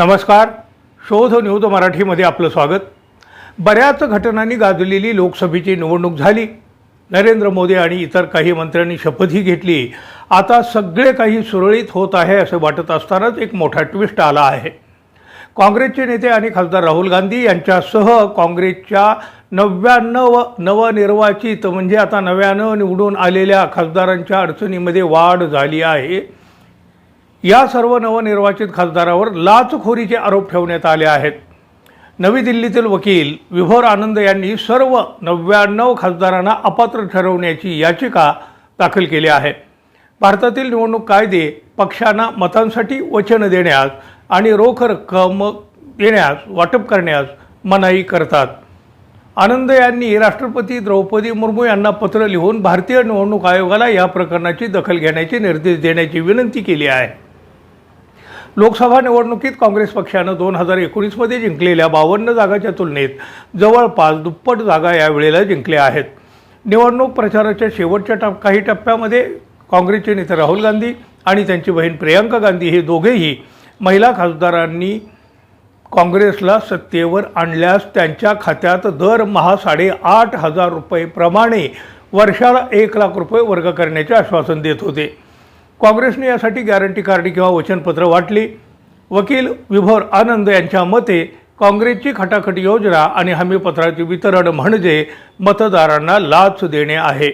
नमस्कार. शोध न्यूज मराठीमध्ये आपलं स्वागत. बऱ्याच घटनांनी गाजलेली लोकसभेची निवडणूक झाली. नरेंद्र मोदी आणि इतर काही मंत्र्यांनी शपथही घेतली. आता सगळे काही सुरळीत होत आहे असे वाटत असतानाच एक मोठा ट्विस्ट आला आहे. काँग्रेसचे नेते आणि खासदार राहुल गांधी यांच्यासह काँग्रेसच्या नव्याण्णव नवनिर्वाचित म्हणजे आता नव्यानं निवडून आलेल्या खासदारांच्या अडचणीमध्ये वाढ झाली आहे. या सर्व नवनिर्वाचित खासदारावर लाचखोरीचे आरोप ठेवण्यात आले आहेत. नवी दिल्लीतील वकील विभोर आनंद यांनी सर्व नव्याण्णव खासदारांना अपात्र ठरवण्याची याचिका दाखल केली आहे. भारतातील निवडणूक कायदे पक्षांना मतांसाठी वचन देण्यास आणि रोख रक्कम देण्यास वाटप करण्यास मनाई करतात. आनंद यांनी राष्ट्रपती द्रौपदी मुर्मू यांना पत्र लिहून भारतीय निवडणूक आयोगाला या प्रकरणाची दखल घेण्याचे निर्देश देण्याची विनंती केली आहे. लोकसभा निवडणुकीत काँग्रेस पक्षानं दोन हजार एकोणीसमध्ये जिंकलेल्या बावन्न जागाच्या तुलनेत जवळपास दुप्पट जागा यावेळेला जिंकल्या आहेत. निवडणूक प्रचाराच्या शेवटच्या टप काही टप्प्यामध्ये काँग्रेसचे नेते राहुल गांधी आणि त्यांची बहीण प्रियांका गांधी हे दोघेही महिला खासदारांनी काँग्रेसला सत्तेवर आणल्यास त्यांच्या खात्यात दरमहा साडेआठ हजार रुपये प्रमाणे वर्षाला एक लाख रुपये वर्ग करण्याचे आश्वासन देत होते. काँग्रेसने यासाठी गॅरंटी कार्ड किंवा वचनपत्र वाटली. वकील विभोर आनंद यांच्या मते काँग्रेसची खटाखट योजना आणि हमीपत्राचे वितरण म्हणजे मतदारांना लाच देणे आहे.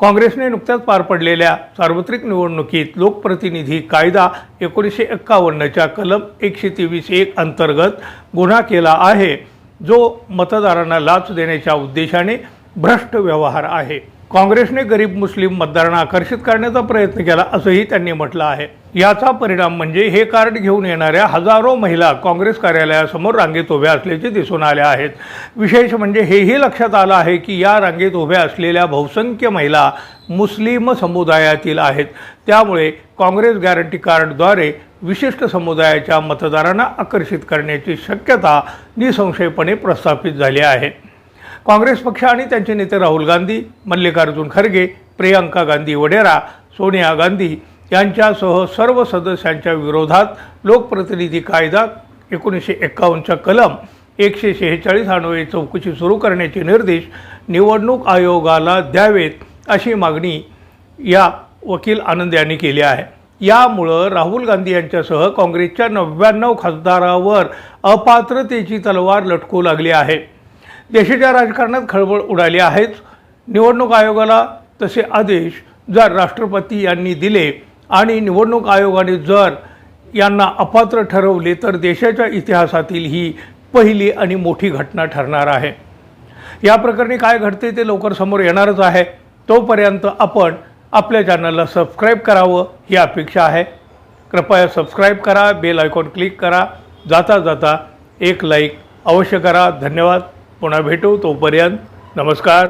काँग्रेसने नुकत्याच पार पडलेल्या सार्वत्रिक निवडणुकीत लोकप्रतिनिधी कायदा एकोणीसशे एक्कावन्नच्या कलम एकशे तेवीस एक अंतर्गत गुन्हा केला आहे. जो मतदारांना लाच देण्याच्या उद्देशाने भ्रष्ट व्यवहार आहे. काँग्रेसने गरीब मुस्लिम मतदारांना आकर्षित करण्याचा प्रयत्न केला असंही त्यांनी म्हटलं आहे. याचा परिणाम म्हणजे हे कार्ड घेऊन येणाऱ्या हजारो महिला काँग्रेस कार्यालयासमोर रांगेत उभ्या असल्याचे दिसून आले आहेत. विशेष म्हणजे हेही लक्षात आलं आहे की या रांगेत उभ्या असलेल्या बहुसंख्य महिला मुस्लिम समुदायातील आहेत. त्यामुळे काँग्रेस गॅरंटी कार्डद्वारे विशिष्ट समुदायाच्या मतदारांना आकर्षित करण्याची शक्यता निसंशयपणे प्रस्थापित झाली आहे. काँग्रेस पक्ष आणि त्यांचे नेते राहुल गांधी मल्लिकार्जुन खरगे प्रियांका गांधी वडेरा सोनिया गांधी यांच्यासह सर्व सदस्यांच्या विरोधात लोकप्रतिनिधी कायदा एकोणीसशे एक्कावन्नच्या कलम एकशे शेहेचाळीस अन्वये चौकशी सुरू करण्याचे निर्देश निवडणूक आयोगाला द्यावेत अशी मागणी या वकील आनंद यांनी केली आहे. यामुळं राहुल गांधी यांच्यासह काँग्रेसच्या नव्याण्णव खासदारावर अपात्रतेची तलवार लटकू लागली आहे. देशाच्या राजकारणात खळबळ उडाली आहेच. निवडणूक आयोगाला तसे आदेश जर राष्ट्रपती यांनी दिले आणि निवडणूक आयोगाने जर यांना अपात्र ठरवले तर देशाच्या इतिहासातील ही पहिली आणि मोठी घटना ठरणार आहे. या प्रकरणी काय घडते ते लवकर समोर येणारच आहे. तोपर्यंत आपण आपल्या चॅनलला सबस्क्राईब करावं ही अपेक्षा आहे. कृपया सबस्क्राईब करा बेल आयकॉन क्लिक करा. जाता जाता एक लाईक अवश्य करा. धन्यवाद. पुन्हा भेटू तोपर्यंत नमस्कार.